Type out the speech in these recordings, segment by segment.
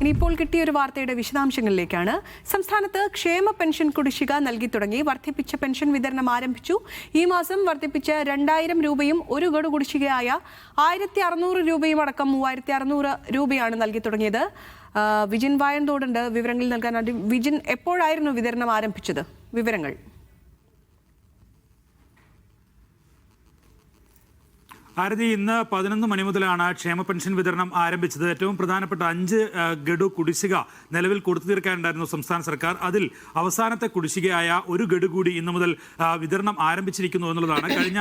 ഇനിയിപ്പോൾ കിട്ടിയ ഒരു വാർത്തയുടെ വിശദാംശങ്ങളിലേക്കാണ്. സംസ്ഥാനത്ത് ക്ഷേമ പെൻഷൻ കുടിശ്ശിക നൽകി തുടങ്ങി. വർദ്ധിപ്പിച്ച പെൻഷൻ വിതരണം ആരംഭിച്ചു. ഈ മാസം വർദ്ധിപ്പിച്ച രണ്ടായിരം രൂപയും ഒരു ഗഡു കുടിശ്ശികയായ ആയിരത്തി അറുന്നൂറ് രൂപയും അടക്കം മൂവായിരത്തി അറുന്നൂറ് രൂപയാണ് നൽകി തുടങ്ങിയത്. വിജിൻ വായന്തോടുണ്ട് വിവരങ്ങൾ ആദ്യം വിജിൻ എപ്പോഴായിരുന്നു വിതരണം ആരംഭിച്ചത്? വിവരങ്ങൾ. ഭാരതി ഇന്ന് പതിനൊന്ന് മണി മുതലാണ് ക്ഷേമ പെൻഷൻ വിതരണം ആരംഭിച്ചത്. ഏറ്റവും പ്രധാനപ്പെട്ട അഞ്ച് ഗഡു കുടിശ്ശിക നിലവിൽ കൊടുത്തു തീർക്കാനുണ്ടായിരുന്നു സംസ്ഥാന സർക്കാർ. അതിൽ അവസാനത്തെ കുടിശ്ശികയായ ഒരു ഗഡു കൂടി ഇന്നു മുതൽ വിതരണം ആരംഭിച്ചിരിക്കുന്നു എന്നുള്ളതാണ്. കഴിഞ്ഞ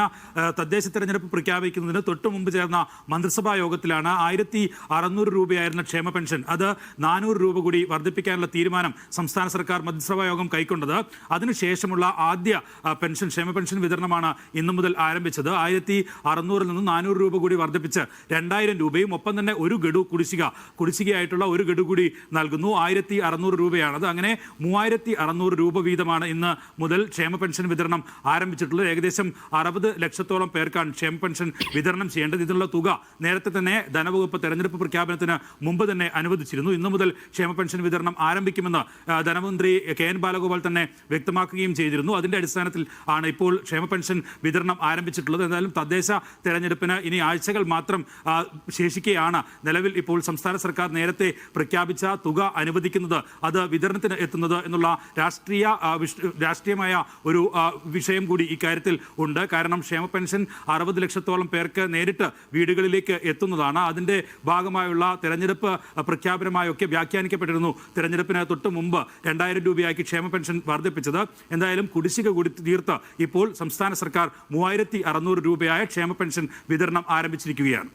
തദ്ദേശ തെരഞ്ഞെടുപ്പ് പ്രഖ്യാപിക്കുന്നതിന് തൊട്ടു മുമ്പ് ചേർന്ന മന്ത്രിസഭാ യോഗത്തിലാണ് ആയിരത്തി അറുന്നൂറ് രൂപയായിരുന്ന ക്ഷേമ പെൻഷൻ. അത് നാനൂറ് രൂപ കൂടി വർദ്ധിപ്പിക്കാനുള്ള തീരുമാനം സംസ്ഥാന സർക്കാർ മന്ത്രിസഭാ യോഗം കൈക്കൊണ്ടത്. അതിനുശേഷമുള്ള ആദ്യ പെൻഷൻ ക്ഷേമ പെൻഷൻ വിതരണമാണ് ഇന്നു മുതൽ ആരംഭിച്ചത്. ആയിരത്തി അറുന്നൂറിൽ നിന്നും നാനൂറ് രൂപ കൂടി വർദ്ധിപ്പിച്ച് രണ്ടായിരം രൂപയും ഒപ്പം തന്നെ ഒരു ഗഡു കുടിശ്ശിക കുടിശ്ശികയായിട്ടുള്ള ഒരു ഗഡു കൂടി നൽകുന്നു. ആയിരത്തി അറുന്നൂറ് രൂപയാണത് അങ്ങനെ മൂവായിരത്തി അറുന്നൂറ് രൂപ വീതമാണ് ഇന്ന് മുതൽ ക്ഷേമ പെൻഷൻ വിതരണം ആരംഭിച്ചിട്ടുള്ളത്. ഏകദേശം അറുപത് ലക്ഷത്തോളം പേർക്കാണ് ക്ഷേമ പെൻഷൻ വിതരണം ചെയ്യേണ്ടത്. ഇതിനുള്ള തുക നേരത്തെ തന്നെ ധനവകുപ്പ് തെരഞ്ഞെടുപ്പ് പ്രഖ്യാപനത്തിന് മുമ്പ് തന്നെ അനുവദിച്ചിരുന്നു. ഇന്നു മുതൽ ക്ഷേമ പെൻഷൻ വിതരണം ആരംഭിക്കുമെന്ന് ധനമന്ത്രി കെ എൻ ബാലഗോപാൽ തന്നെ വ്യക്തമാക്കുകയും ചെയ്തിരുന്നു. അതിന്റെ അടിസ്ഥാനത്തിൽ ആണ് ഇപ്പോൾ ക്ഷേമ പെൻഷൻ വിതരണം ആരംഭിച്ചിട്ടുള്ളത്. എന്തായാലും തദ്ദേശ തെരഞ്ഞെടുപ്പിന് ഇനി ആഴ്ചകൾ മാത്രം ശേഷിക്കുകയാണ് നിലവിൽ ഇപ്പോൾ സംസ്ഥാന സർക്കാർ നേരത്തെ പ്രഖ്യാപിച്ച തുക അനുവദിക്കുന്നത്. അത് വിതരണത്തിന് എത്തുന്നത് എന്നുള്ള രാഷ്ട്രീയ രാഷ്ട്രീയമായ ഒരു വിഷയം കൂടി ഇക്കാര്യത്തിൽ ഉണ്ട്. കാരണം ക്ഷേമ പെൻഷൻ അറുപത് ലക്ഷത്തോളം പേർക്ക് നേരിട്ട് വീടുകളിലേക്ക് എത്തുന്നതാണ്. അതിന്റെ ഭാഗമായുള്ള തെരഞ്ഞെടുപ്പ് പ്രഖ്യാപനമായൊക്കെ വ്യാഖ്യാനിക്കപ്പെട്ടിരുന്നു. തെരഞ്ഞെടുപ്പിന് തൊട്ട് മുമ്പ് രണ്ടായിരം രൂപയാക്കി ക്ഷേമ പെൻഷൻ വർദ്ധിപ്പിച്ചത്. എന്തായാലും കുടിശ്ശിക കൂടി തീർത്ത് ഇപ്പോൾ സംസ്ഥാന സർക്കാർ മൂവായിരത്തി അറുന്നൂറ് രൂപയായ ക്ഷേമ പെൻഷൻ വിതരണം ആരംഭിച്ചിരിക്കുകയാണ്.